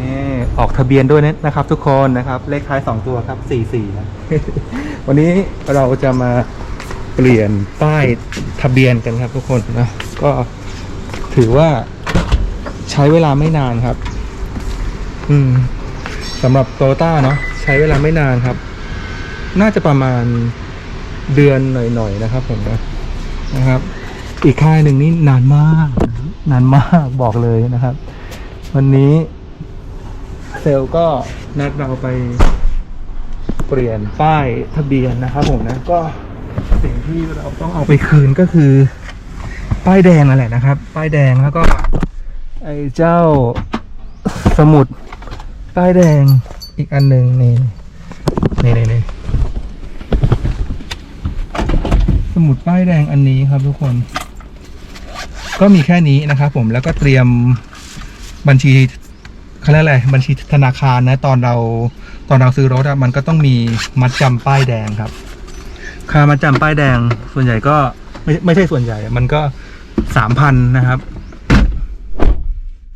นี่ออกทะเบียนด้วยนะครับ ทุกคนนะครับ เลขท้าย2ตัวครับ44นะวันนี้เราจะมาเปลี่ยนป้ายทะเบียนกันครับทุกคนนะ ก็ถือว่าใช้เวลาไม่นานครับ อืมสำหรับโตโยต้าเนาะใช้เวลาไม่นานครับ น่าจะประมาณเดือนหน่อยๆนะครับ ผมนะนะครับ อีกค่ายหนึ่งนี่นานมาก นานมากบอกเลยนะครับ วันนี้ เซลก็นัดเราไปเปลี่ยนป้ายทะเบียนนะครับผมนะก็สิ่งที่เราต้องเอาไปคืนก็คือ ป้ายแดงนั่นแหละนะครับ ป้ายแดงแล้วก็ ไอ้เจ้าสมุดป้ายแดงอีกอันหนึ่งนี่นี่นี่นี่สมุดป้ายแดงอันนี้ครับทุกคน ก็มีแค่นี้นะครับผมแล้วก็เตรียมบัญชี เขาเรียกอะไรบัญชีธนาคารนะตอนเราตอนเราซื้อรถอะมันก็ต้องมีมัดจำป้ายแดงครับ ค่ามัดจำป้ายแดงส่วนใหญ่ก็ไม่ไม่ใช่ส่วนใหญ่อะมันก็สามพันนะครับ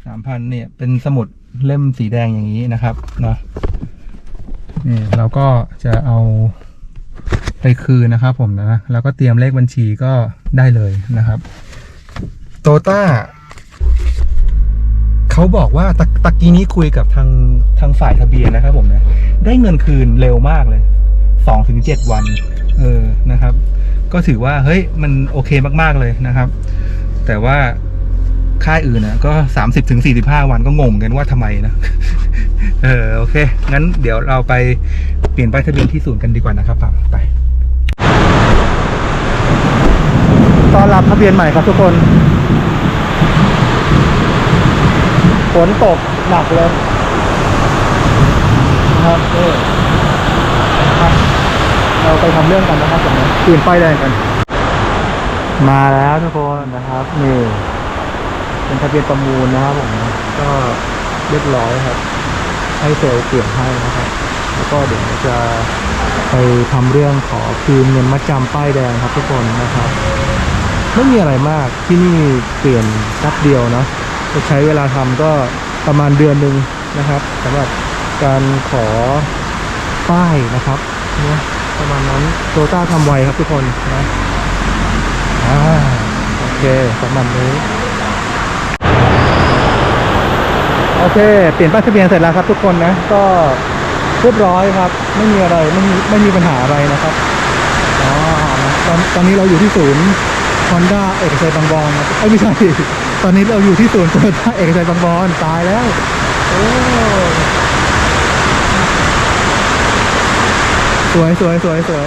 สามพันเนี่ยเป็นสมุดเล่มสีแดงอย่างนี้นะครับเนาะนี่เราก็จะเอาไปคืนนะครับผมนะแล้วก็เตรียมเลขบัญชีก็ได้เลยนะครับโตต้า เขาบอกว่าตะตะกี้นี้คุยกับทางทางฝ่ายทะเบียนนะครับผมนะ ได้เงินคืนเร็วมากเลยสองถึงเจ็ดวัน เออนะครับ ก็ถือว่าเฮ้ยมันโอเคมากๆเลยนะครับ แต่ว่าค่ายอื่นนะก็สามสิบถึงสี่สิบห้าวันก็งงกันว่าทำไมนะ เออโอเค งั้นเดี๋ยวเราไปเปลี่ยนป้ายทะเบียนที่ศูนย์กันดีกว่านะครับปั๊มไปตอนรับทะเบียนใหม่ครับทุกคน ฝนตกหนักเลยนะครับนี่ครับเราไปทำเรื่องกันนะครับผมเปลี่ยนป้ายแดงกัน มาแล้วทุกคนนะครับนี่เป็นทะเบียนประมูลนะครับผมก็เรียบร้อยครับ ให้เซลล์เปลี่ยนให้นะครับ แล้วก็เดี๋ยวจะไปทำเรื่องขอคืนเงินมัดจำป้ายแดงครับทุกคนนะครับไม่มีอะไรมากที่นี่เปลี่ยนแป๊บเดียวเนาะ จะใช้เวลาทำก็ประมาณเดือนหนึ่งนะครับสำหรับการขอป้ายนะครับเนี่ยประมาณนั้นโตต้าทำไวครับทุกคนนะอ่าโอเคประมาณนี้โอเค เปลี่ยนป้ายทะเบียนเสร็จแล้วครับทุกคนนะ ก็เรียบร้อยครับ ไม่มีอะไรไม่มีไม่มีปัญหาอะไรนะครับอ๋อตอนตอนนี้เราอยู่ที่ศูนย์ Honda เอกชัยบางบอนนะเอ้ยไม่ใช่ ตอนนี้เราอยู่ที่ศูนย์โตโยต้าเอกชัยบางบอนตายแล้ว โอ้ สวยสวยสวยสวย